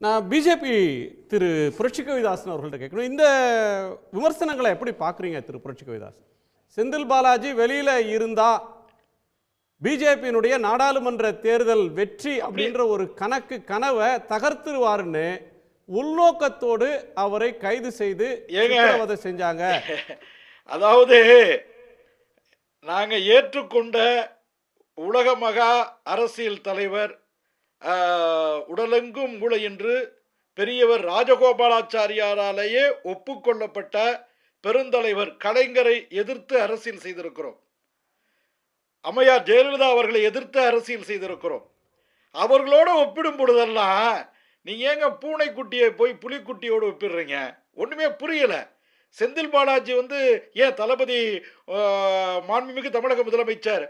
நான் பிஜேபி திரு புரட்சி கவிதாசன் அவர்கள்ட்ட கேட்கணும். இந்த விமர்சனங்களை எப்படி பார்க்குறீங்க திரு புரட்சி கவிதாசன்? செந்தில் பாலாஜி வெளியில இருந்தா பிஜேபியினுடைய நாடாளுமன்ற தேர்தல் வெற்றி அப்படின்ற ஒரு கணக்கு கனவை தகர்த்துருவாருன்னு உள்நோக்கத்தோடு அவரை கைது செய்து செஞ்சாங்க. அதாவது நாங்க ஏற்றுக்கொண்ட உலக மகா அரசியல் தலைவர் உடலெங்கும் மூளை என்று பெரியவர் ராஜகோபாலாச்சாரியாராலேயே ஒப்புக்கொள்ளப்பட்ட பெருந்தலைவர் கலைஞரை எதிர்த்து அரசியல் செய்திருக்கிறோம். அம்மையார் ஜெயலலிதா அவர்களை எதிர்த்து அரசியல் செய்திருக்கிறோம். அவர்களோட ஒப்பிடும் பொழுதெல்லாம் நீங்க ஏங்க பூனைக்குட்டியை போய் புலிக்குட்டியோடு ஒப்பிடுறீங்க? ஒண்ணுமே புரியல. செந்தில் பாலாஜி வந்து ஏன் தளபதி மாண்புமிகு தமிழக முதலமைச்சர்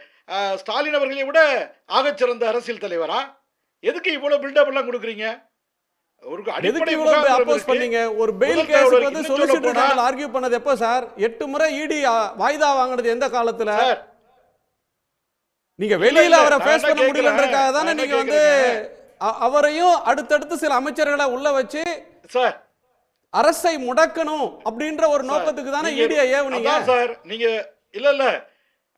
ஸ்டாலின் அவர்களை விட ஆகச்சிறந்த அரசியல் தலைவரா? எதுக்கு இவ்வளவு பில்டப் எல்லாம் கொடுக்குறீங்க? ஒரு அடிப்படை இவ்வளவு அப்போஸ். பண்ணீங்க? ஒரு பெயில் தகவல் வந்து சொலிசிட்டர் ஜெனரல் ஆர்கியூ பண்ணது எப்போ சார் எட்டு முறை இடி வாய்தா வாங்கினது எந்த காலத்துல? நீங்க வெளியில அவரை ஃபேஸ் பண்ண முடியலன்றதுக்காக தானே நீங்க வந்து அவரையும் அடுத்தடுத்து சில அமைச்சர்களை உள்ள வச்சு சார் அரசை முடக்கணும் அப்படின்ற ஒரு நோக்கத்துக்கு தானே நீங்க- ஈடியை ஏவுனீங்க? சார் நீங்க இல்ல இல்ல.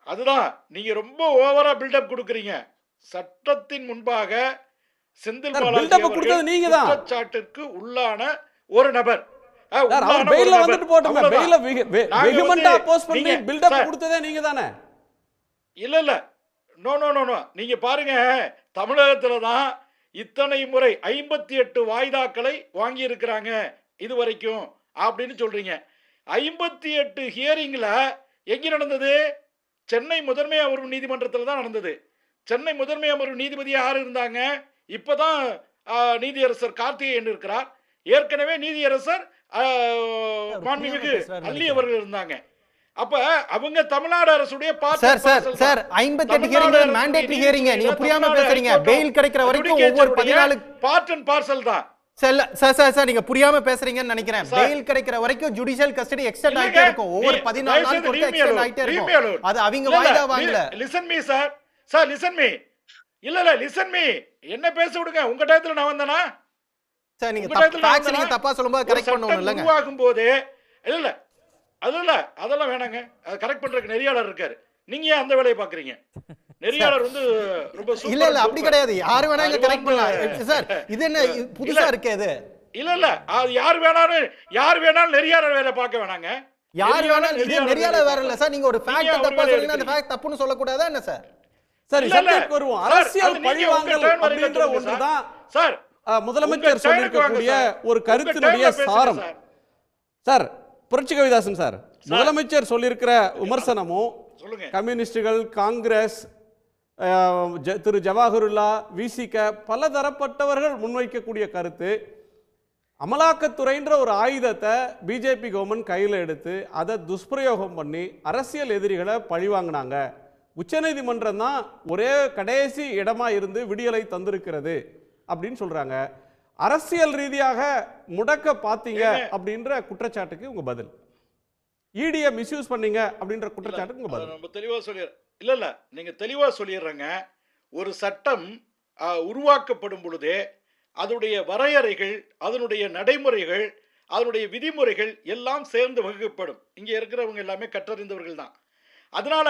அதுதான். நீங்க ரொம்ப ஓவரா பில்டப் கொடுக்குறீங்க. சட்டத்தின் முன்பாக செந்தில் பாலாஜி நீங்க தான். குற்றச்சாட்டிற்கு உள்ளான ஒரு நபர். பெயில. வந்துட்டு போட்டுமே. பெயில வெகுமெண்டா அப்போஸ் பண்ணி சார், கொடுத்ததே நீங்க தானே? இல்ல இல்ல. நோ நோ நோ நோ நீங்க பாருங்க. தமிழகத்துல தான் இத்தனை முறை ஐம்பத்தி எட்டு வாய்தாக்களை வாங்கி இருக்கிறாங்க இது வரைக்கும் அப்படின்னு சொல்றீங்க. ஐம்பத்தி எட்டு ஹியரிங்ல எங்க நடந்தது? சென்னை முதன்மை அமர்வு நீதிமன்றத்தில் தான் நடந்தது. சென்னை முதன்மை அமர்வு நீதிபதி யார் இருந்தாங்க? இப்பதான் நீதியரசர் கார்த்திகேயன் இருக்கிறார் ஏற்கனவே நீதியரசர் மாண்புமிகு அல்லி அவர்கள் இருந்தாங்க அப்ப அவங்க தமிழ்நாடு அரசுடைய சார் சார் சார். ஐம்பத்தி எட்டு ஹியரிங் நீதி ஹியரிங் நீங்க புரியாம பேசுறீங்க பெயில் கிடைக்கிற வரைக்கும் ஒவ்வொரு பதினாலு part and parcel தான் சார் இல்ல, சார் சார் சார் நீங்க புரியாம பேசுறீங்கன்னு நினைக்கிறேன் சார். பெயில் கிடைக்கிற வரைக்கும் ஜுடிஷியல் கஸ்டடி எக்ஸ்டெண்ட். ஆயிட்டே இருக்கும் ஒவ்வொரு நீ- பதினாலு தயவு நாள் செய்து கொடுத்து எக்ஸ்டெண்ட். ஆயிட்டே இருக்கும். அது அவங்க வாய்தா வாங்கல listen me sir. Sir, listen me. இல்ல இல்ல லிசன் மீ என்ன பேச விடுங்க? உங்க டயத்துல நான் வந்தனா? சார் நீங்க ஃபேக்ட்ஸ் நீங்க? தப்பா சொல்லும்போது கரெக்ட் பண்ணணும் இல்லங்க. உருவாகும் போது இல்ல இல்ல அது இல்ல அதெல்லாம் வேணாங்க. அது கரெக்ட் பண்றதுக்கு நெறியாளர் இருக்காரு. நீங்க ஏன் அந்த வேலையை பாக்குறீங்க? நெறியாளர் வந்து ரொம்ப இல்ல இல்ல அப்படி. கிடையாது. யாரு வேணா கரெக்ட் பண்ணலாம். சார் இது என்ன புதுசா. இருக்கே இது? இல்ல இல்ல அது யார் வேணாலும் யார் வேணாலும் நெறியாளர் வேலை பார்க்க வேணாங்க. யாரு நெறியாளர் வேணா இது நெறியாளர் வேற இல்ல. சார். நீங்க ஒரு ஃபேக்ட் தப்பா சொல்லுங்க. அந்த. ஃபேக்ட் தப்புன்னு சொல்லக்கூடாதா என்ன சார்? சரி. சப்ஜெக்ட் வருவோம் அரசியல் உங்க பழிவாங்கல் அப்படின்ற சொல்லுங்க ஒன்று சார். முதலமைச்சர் சொல்லியிருக்கக்கூடிய. ஒரு கருத்தினுடைய சாரம் சார். புரட்சி கவிதாசன் சார் முதலமைச்சர் சொல்லியிருக்கிற விமர்சனமும் கம்யூனிஸ்டுகள் காங்கிரஸ் திரு ஜவாஹருல்லா விசிக பல தரப்பட்டவர்கள் முன்வைக்கக்கூடிய கருத்து அமலாக்கத்துறைன்ற ஒரு ஆயுதத்தை பிஜேபி கவர்மெண்ட் கையில் எடுத்து அதை துஷ்பிரயோகம் பண்ணி அரசியல் எதிரிகளை பழிவாங்கினாங்க உச்சநீதிமன்றம் தான் ஒரே கடைசி இடமா இருந்து விடியலை தந்திருக்கிறது அப்படின்னு சொல்றாங்க. அரசியல் ரீதியாக முடக்க பார்த்தீங்க அப்படின்ற குற்றச்சாட்டுக்கு உங்க பதில். இடிய மிஸ்யூஸ் பண்ணீங்க அப்படின்ற குற்றச்சாட்டுக்கு உங்க அதை பதில். நம்ம தெளிவா சொல்லிடுறேன் இல்ல இல்ல நீங்க தெளிவா சொல்லிடுறேங்க ஒரு சட்டம் உருவாக்கப்படும் பொழுதே அதனுடைய வரையறைகள் அதனுடைய நடைமுறைகள் அதனுடைய விதிமுறைகள் எல்லாம் சேர்ந்து வகுக்கப்படும். இங்க இருக்கிறவங்க எல்லாமே கற்றறிந்தவர்கள் தான் அதனால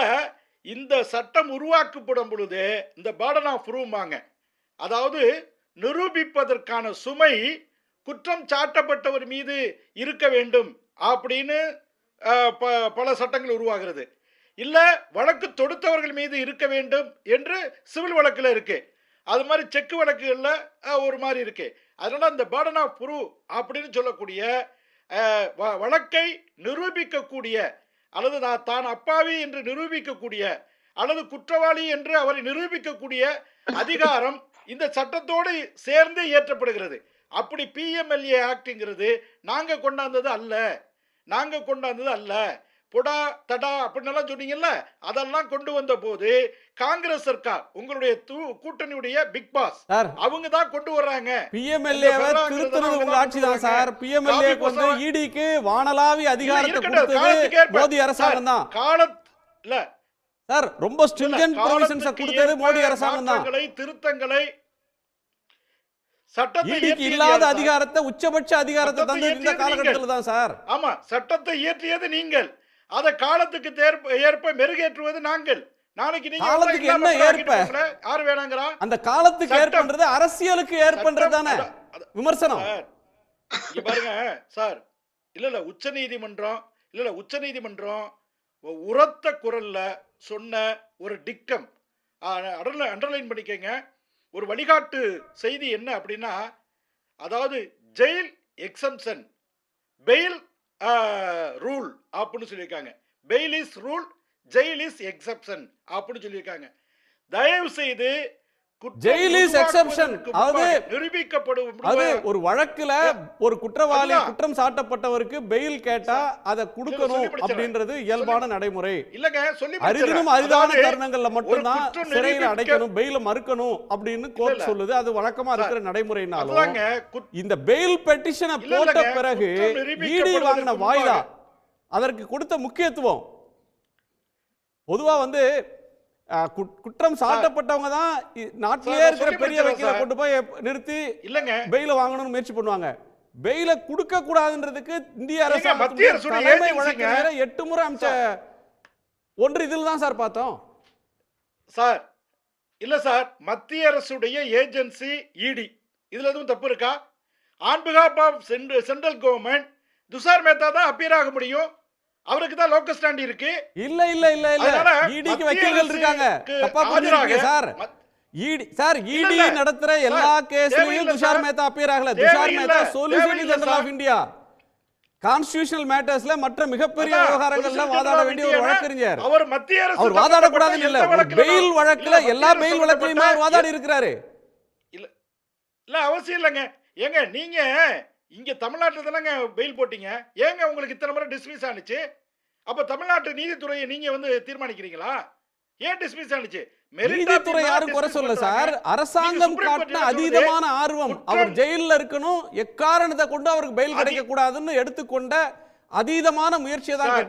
இந்த சட்டம் உருவாக்கப்படும் பொழுது இந்த பேர்டன் ஆஃப் ப்ரூவ்பாங்க அதாவது நிரூபிப்பதற்கான சுமை குற்றம் சாட்டப்பட்டவர் மீது இருக்க வேண்டும் அப்படின்னு ப- பல சட்டங்கள் உருவாகிறது. இல்லை வழக்கு தொடுத்தவர்கள் மீது இருக்க வேண்டும் என்று சிவில் வழக்கில் இருக்கு. அது மாதிரி செக்கு வழக்குகளில் ஒரு மாதிரி இருக்கு. அதனால அந்த பேர்டன் ஆஃப் ப்ரூவ் அப்படின்னு சொல்லக்கூடிய வ- வழக்கை நிரூபிக்கக்கூடிய அல்லது நான் தான் அப்பாவி என்று நிரூபிக்கக்கூடிய அல்லது குற்றவாளி என்று அவரை நிரூபிக்கக்கூடிய அதிகாரம் இந்த சட்டத்தோடு சேர்ந்து இயற்றப்படுகிறது. அப்படி பிஎம்எல்ஏ ஆக்டுங்கிறது நாங்கள் கொண்டாந்தது அல்ல. நாங்கள் கொண்டாந்தது அல்ல. பொடா தடா அப்படின்னெல்லாம் சொன்னீங்கல்ல அதெல்லாம் கொண்டு வந்த போது காங்கிரஸ் சர்க்கார் உங்களுடைய கூட்டணியுடைய பிக் பாஸ் அவங்க தான் கொண்டு வர்றாங்க. பிஎம்எல்ஏ திருத்துறது உங்க ஆட்சி தான் சார். பிஎம்எல்ஏ வந்து இடிக்கு வானலாவி அதிகாரத்தை கொடுத்தது. மோடி அரசாங்கம் தான் காலத் இல்ல. சார் ரொம்ப ஸ்ட்ரிங்கன் ப்ரொவிஷன்ஸ் கொடுத்தது மோடி அரசாங்கம் தான் திருத்தங்களை சட்டத்தை இயற்றியது இல்லாத? அதிகாரத்தை உச்சபட்ச அதிகாரத்தை தந்தது இந்த காலகட்டத்தில் தான் சார். ஆமா சட்டத்தை இயற்றியது நீங்கள். அதை காலத்துக்கு ஏற்ப மெருகேற்றுவது நாங்கள். நாளைக்கு என்ன ஏற்ப? யார் வேணாங்கிறா? அந்த காலத்துக்கு. ஏற்பன்றது அரசியலுக்கு ஏற்பன்றது தானே? விமர்சனம். பாருங்க சார். இல்ல இல்ல உச்ச நீதிமன்றம் இல்ல இல்ல உச்ச நீதிமன்றம் உரத்த குரல்ல சொன்ன ஒரு டிக்கம். அண்டர்லைன் பண்ணிக்கங்க. ஒரு வழிகாட்டு செய்தி என்ன அப்படின்னா அதாவது ஜெயில் எக்ஸம்ஷன் பெயில் ரூல் அப்படின்னு சொல்லியிருக்காங்க. Bail is rule jail is exception அப்படின்னு சொல்லியிருக்காங்க. தயவு செய்து exception. உருவாக்குவதற்கு அதாவது- நிரூபிக்கப்படும் அது ஒரு வழக்குல ஒரு குற்றவாளி. குற்றம் சாட்டப்பட்டவருக்கு பெயில் கேட்டா அதை கொடுக்கணும். அப்படின்றது இயல்பான நடைமுறை இல்லங்க சொல்லி முடிச்சிடுறேன். அரிதான தருணங்கள்ல மட்டும்தான் சிறையில் அடைக்கணும் பெயில மறுக்கணும் அப்படின்னு கோர்ட். சொல்லுது அது வழக்கமா இருக்கிற நடைமுறைனாலும் இந்த பெயில் பெட்டிஷனை போட்ட பிறகு நிரூபிக்கப்படுவதற்கு வாங்கின. வாய்தா அதற்கு கொடுத்த முக்கியத்துவம் பொதுவா வந்து குற்றம் சாட்டப்பட்டவங்க தான் நாட்டிலேயே இருக்கிற பெரிய வக்கீல. கொண்டு போய் நிறுத்தி இல்லங்க. பெயில வாங்கணும்னு முயற்சி பண்ணுவாங்க. பெயில கொடுக்க கூடாதுன்றதுக்கு இந்திய அரசு மத்திய. வழக்கறிஞரை எட்டு முறை அமைச்ச ஒன்று இதில் தான் சார் பார்த்தோம். சார் இல்ல சார் மத்திய அரசுடைய ஏஜென்சி இடி. இதுல எதுவும் தப்பு இருக்கா? On பிகாப் of central government Tushar Mehta தான் அப்பியர் ஆக முடியும். அவருக்கு தான் லோக்கல் ஸ்டாண்ட் இருக்கு. இல்ல இல்ல இல்ல இல்ல. இடிக்கு மத்திய வக்கீல்கள் இருக்காங்க. தப்பா ஆஜராக சார். இடி சார் இடி இல்ல. நடத்துற எல்லா கேஸ்லயும் துஷார். மேத்தா அப்பியர் ஆகல Tushar. Mehta solicitor general of. India constitutional மேட்டர்ஸ்ல மற்ற மிகப்பெரிய விவகாரங்கள்ல வாதாட வேண்டிய ஒரு வழக்கறிஞர். அவர் மத்திய அரசு அவர் இல்ல. ஒரு எந்த வழக்குல பெயில் வழக்குல இல்ல, எல்லா பெயில் வழக்குலயுமே அவர் வாதாடி இருக்கிறாரு. இல்ல இல்ல அவசியம் இல்லைங்க. ஏங்க நீங்க இங்க தமிழ்நாட்டுல தானங்க பெயில் போட்டீங்க. ஏங்க உங்களுக்கு இத்தனை முறை டிஸ்மிஸ் ஆனிச்சு? அப்ப தமிழ்நாட்டு நீதித்துறையை நீங்க வந்து தீர்மானிக்கிறீங்களா ஏன் டிஸ்மிஸ் ஆனிச்சு நீதித்துறை யாரும் குறை சொல்ல. சார் அரசாங்கம் காட்டின? அதீதமான ஆர்வம் அவர் ஜெயில்ல இருக்கணும் எக்காரணத்தை கொண்டு அவருக்கு பெயில் கிடைக்க கூடாதுன்னு எடுத்துக்கொண்ட அதீதமான முயற்சியை தான்